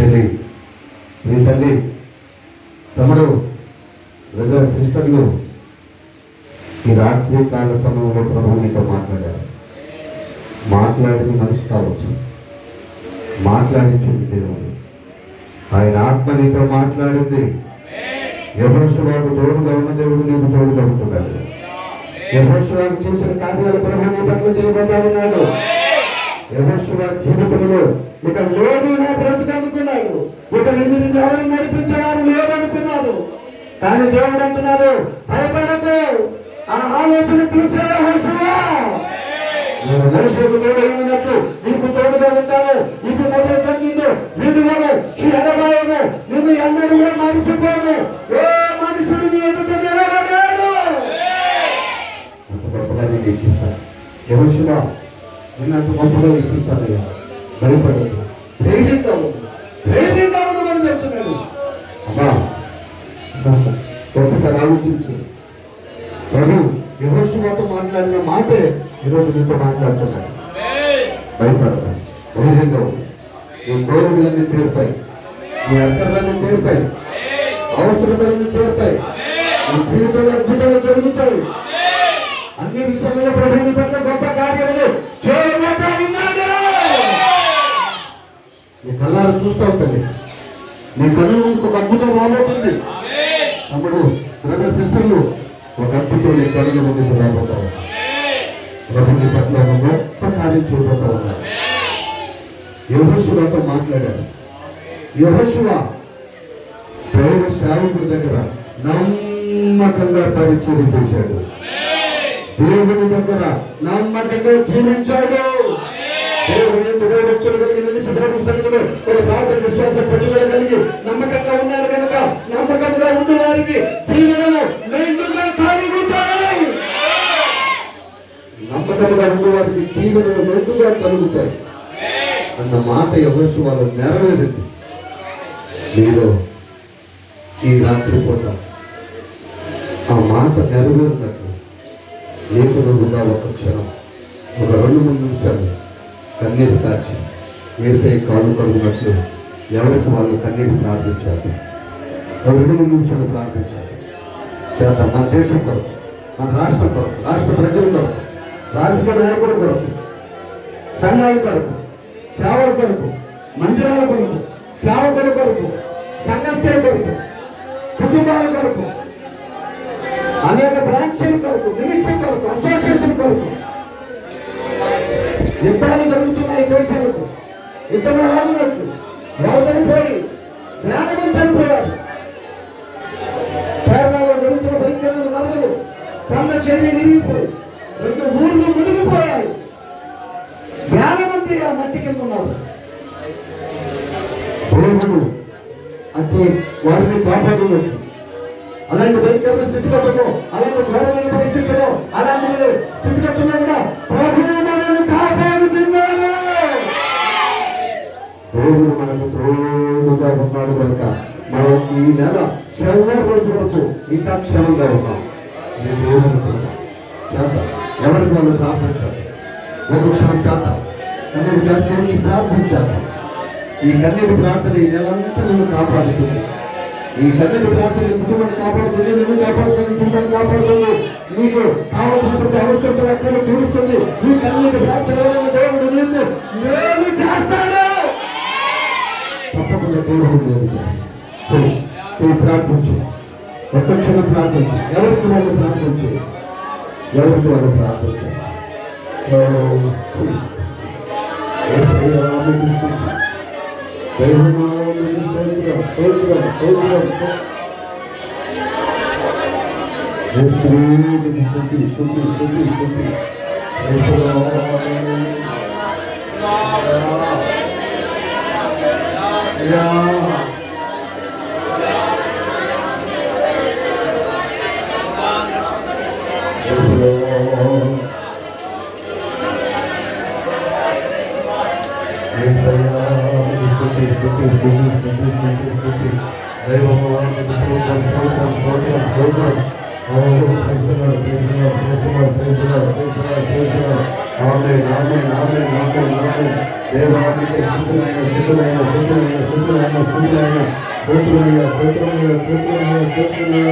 చెల్లి మీ తల్లి తమ్ముడు బ్రదర్ సిస్టర్లు ఈ రాత్రి కాల సమయంలో ప్రభు నీతో మాట్లాడారు. మాట్లాడింది మనిషి కావచ్చు. మాట్లాడించింది దేవుడు. ఆయన ఆత్మ నీతో మాట్లాడింది. యహోషువాకు తోడుగా ఉన్న దేవుడు నీకు తోడుగా ఉంటున్నాడు. యహోషువాకు చేసిన కార్యాలు ప్రభు నీ పట్ల చేయబోతా ఉన్నాడు. యహోషువ జీవితంలో ఇక లేని నా బ్రతుకు ఇక నిన్ను ఎవరు నడిపించేవారు లేదనుకున్నాడు కానీ దేవుడు అంటున్నాడు భయపడకు. ఆ ఆలోచన తీసే యెహోషువ. నేను మోసేకు తోడు ఒకసారి ఆలోచించు. ప్రభు యహోషువాతో మాట్లాడిన మాటే ఈరోజు నీతో మాట్లాడుతున్నాడు. భయపడతా ధైర్యంగా ఉంది నీ కోరికలన్నీ తీరుతాయి. నీ అర్థాలన్నీ తీరుతాయి. అవసరతలన్నీ తీరుతాయి. నీ జీవితంలో అద్భుతాలు జరుగుతాయి. అన్ని విషయాలలో ప్రభుని పట్ల గొప్ప కార్యములు నీ కళ్ళారు చూస్తూ ఉంటుంది నీ కళ్ళు ఇంకొక అద్భుతం రాబోతుంది. తమ్ముడు బ్రదర్ సిస్టర్లు ఒక అద్భుతం నీ కళ్ళు ముందుకు రాబోతా ఉన్నారు ప్రభుని పట్ల ఒక గొప్ప కార్యం చేయబోతా ఉన్నారు యహోశివాతో మాట్లాడారు. యహోశివ దైవ సేవకుడి దగ్గర నమ్మకంగా పరిచయం చేశాడు. దేవుని దగ్గర నమ్మకంగా జీవించాడు. దేవుని ఎందు భక్తులు సన్నిధిలో ఒక భారత విశ్వాసం పట్టుదల కలిగి నమ్మకంగా ఉన్నాడు కనుక నమ్మకంగా ఉన్న వారికి దీవెనలు మెండుగా కలుగుతాయి. నమ్మకంగా ఉన్న వారికి దీవెనలు మెండుగా కలుగుతాయి. అన్న మాట ఎవరు వాళ్ళు నెరవేరింది. మీరు ఈ రాత్రి పూట ఆ మాట నెరవేరినట్లు నీకు నువ్వుగా ఒక క్షణం ఒక రెండు మూడు నిమిషాలు కన్నీరు కాచి ఏసై కాలు కడుగునట్లు ఎవరికి వాళ్ళు కన్నీటి ప్రార్థించారు రెండు నిమిషాలు ప్రార్థించారు. చేత మన దేశం కొరకు మన రాష్ట్రం కొరకు రాష్ట్ర ప్రజల కొరకు రాజకీయ నాయకుల కొరకు సంఘాల కొరకు సేవల కొరకు మందిరాల కొరకు సేవకుల కొరకు సంఘస్థుల కొరకు యుద్ధంలో ఆగినట్టు వాళ్ళు చనిపోయి జ్ఞానమే చనిపోయారు. కేరళలో జరుగుతున్న భయంకరమైన వరదలు కన్న చెల్లి విరిగిపోయి రెండు ఊర్లు మునిగిపోయాయి. జ్ఞానమంది ఆ మట్టి కింద ఉన్నారు. దేవుడు అంటే వారిని కాపాడవచ్చు అలాంటి భయంకరమైన స్థితిగతుల్లో అలాంటి ఘోరమైన పరిస్థితుల్లో అలాంటి స్థితి మనకు తోడుగా ఉన్నాడు కనుక మనం ఈ నెల శనివారం రోజు వరకు ఇంకా క్షేమంగా ఉన్నాం. ఇది దేవుని కృప. చేత. ఎవరికి వాళ్ళు ప్రార్థించాలి ఒక క్షణం చేత. కన్నీరు చేర్చి ప్రార్థించాలి ఈ కన్నీటి ప్రార్థన ఈ నెలంతా నిన్ను కాపాడుతుంది. ఈ కన్నీటి ప్రార్థన కుటుంబాన్ని కాపాడుతుంది. నిన్ను కాపాడుతుంది. కుటుంబాన్ని కాపాడుతుంది. నీకు కావాల్సిన అవసరం అక్కడ తీరుస్తుంది. ఈ కన్నీటి ప్రార్థన వలన దేవుడు నీకు మేలు చేస్తాడు తప్పకుండా దేవుడు మేలు చేస్తాడు చెయ్యి చెయ్యి ప్రార్థించు ఒక్క క్షణం ప్రార్థించు ఎవరికి వాళ్ళు ప్రార్థించు ఎవరికి వాళ్ళు ప్రార్థించు ఓ, Jesus. యేసయ్యా, ఆమెను స్తుతి. దైవమా, నిన్ను స్తోత్రం, స్తోత్రం, స్తోత్రం దేవానికి స్థుతులైన స్థుతులైన స్థుతులైన స్థుతులైన స్థుతులైన స్తోత్రమయ్య స్తోత్రమయ్య స్తోత్రమయ్య స్తోత్రమయ్య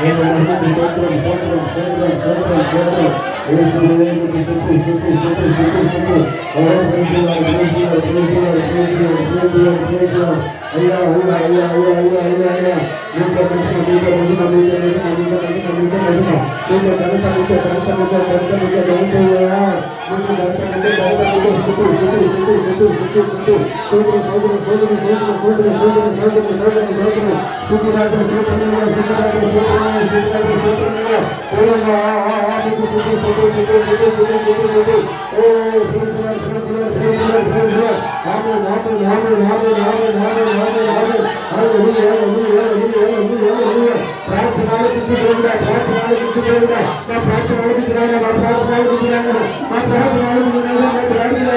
నేను మహిమకు స్తోత్రం స్తోత్రం స్తోత్రం స్తోత్రం స్తోత్రం యేసుదేవునికి స్థుతి స్థుతి స్థుతి స్థుతి స్థుతి ఎవరు ప్రేమిస్తున్నారు ప్రేమిస్తున్నారు ప్రేమిస్తున్నారు ప్రేమిస్తున్నారు ప్రేమిస్తున్నారు ప్రేమిస్తున్నారు అయ్యా అయ్యా అయ్యా అయ్యా అయ్యా అయ్యా అయ్యా నీతో మంచి నీతో మంచి నీతో మంచి నీతో మంచి నీతో మంచి నీతో ఘనత నీతో ఘనత నీతో ఘనత నీతో ప్రార్థన ప్రార్థన ప్రార్థన ప్రార్థన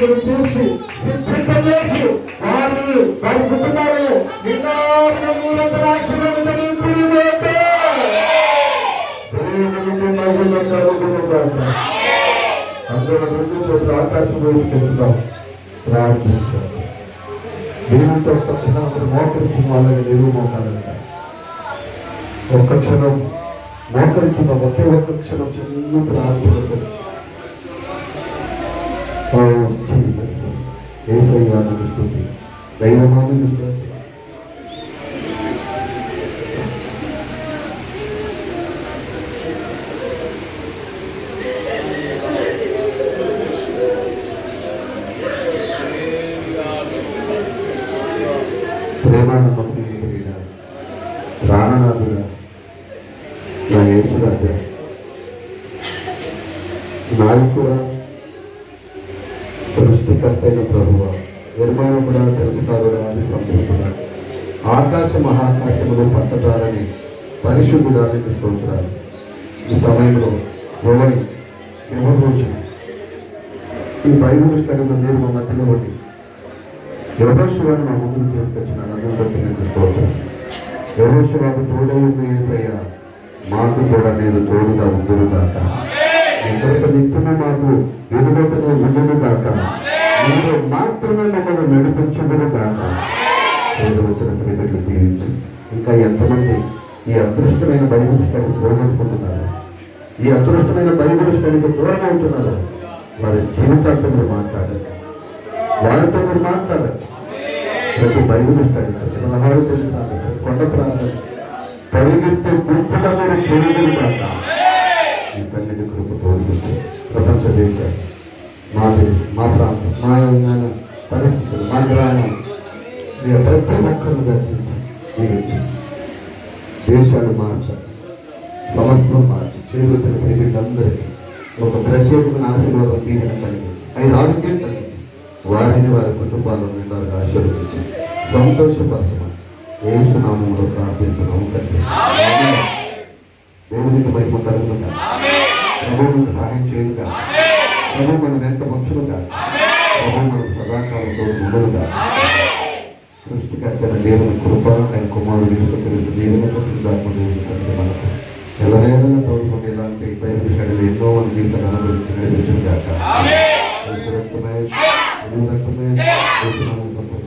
అందరూ చూసి సిద్ధింపజేసి వారిని వారి కుటుంబాలను ప్రార్థించాం దేవునితో ఒక్క క్షణం అక్కడ మోకరించి అలాగే దేవుడు మోకాలంట ఒక్క క్షణం మోకరించిన ఒకే ఒక్క క్షణం చిన్న ప్రార్థన ఏసయ్యాన్ని స్థుతి దైవమాన్ని స్థుతి ప్రాణనాథుడా నా యేసు రాజా నాయకుడా మహాకాశములు పట్టజాలని పరిశుద్ధుడా నీకు స్తోత్రాలు. ఈ సమయంలో ఎవరి ఎవరు రోజు ఈ బైబుల్ స్టడీలో మీరు మా మధ్యలో ఉండి యహోశివాన్ని మా ముందుకు తీసుకొచ్చిన అందరూ బట్టి మీకు స్తోత్రం. యహోశివాకు తోడై ఉన్న ఏసయ్య మాకు కూడా నేను తోడుగా ఉందును కాక ఇంకొక నిత్యము మాకు ఎదుగుతూనే ఉండును కాక మీరు మాత్రమే మమ్మల్ని నడిపించుకును కాక చేరు వచ్చిన బిడ్డలు దీవించి ఇంకా ఎంతమంది ఈ అదృష్టమైన బైబుల్ స్టడీకి దూరం అనుకుంటున్నారు ఈ అదృష్టమైన బైబుల్ స్టడీకి దూరం అవుతున్నారు వారి జీవితాలతో మీరు మాట్లాడండి. వారితో మీరు మాట్లాడండి. ప్రతి బైబుల్ స్టడీ ప్రతి పదహారు తెలుస్తున్నాడు ప్రతి కొండ ప్రాంతం పరిగెత్తే గుర్తుగా మీరు చేయడం కాక ఈ సన్నిధి కృప తోడుకొచ్చి ప్రపంచ దేశాలు మా దేశం మా ప్రాంతం మా పరిస్థితులు మా గ్రామం ఇక ప్రతి ఒక్కరిని దర్శించి జీవించి దేశాలు మార్చాలి సమస్తం మార్చి. చేరుతున్న ప్రేమికులందరికీ ఒక ప్రత్యేకమైన ఆశీర్వాదం దీవెన కలిగించి ఐదు ఆరోగ్యం కలిగించి వారిని వారి కుటుంబాలను నిండారు ఆశీర్వదించి సంతోషపరచమని ఏసునామంలో ప్రార్థిస్తున్నాము తండ్రి. ఆమేన్. దేవునికి వైపు కలుగునుగా ప్రభు మనకు సహాయం చేయనుగా ప్రభు మన వెంట వచ్చునుగా ప్రభు మనకు సదాకాలంతో ఉండనుగా సృష్టికర్తన దేవుని కృప ఆయన కుమారుడు యేసుక్రీస్తు దేవుని పుట్టినదాత్మ దేవుని సన్నిధి మనకు. ఎలవేళన తోడుకుంటే ఇలాంటి బైబిల్ విషయాలు ఎన్నో మంది జీవితాన్ని అనుభవించి యేసు నామం సంపూర్ణ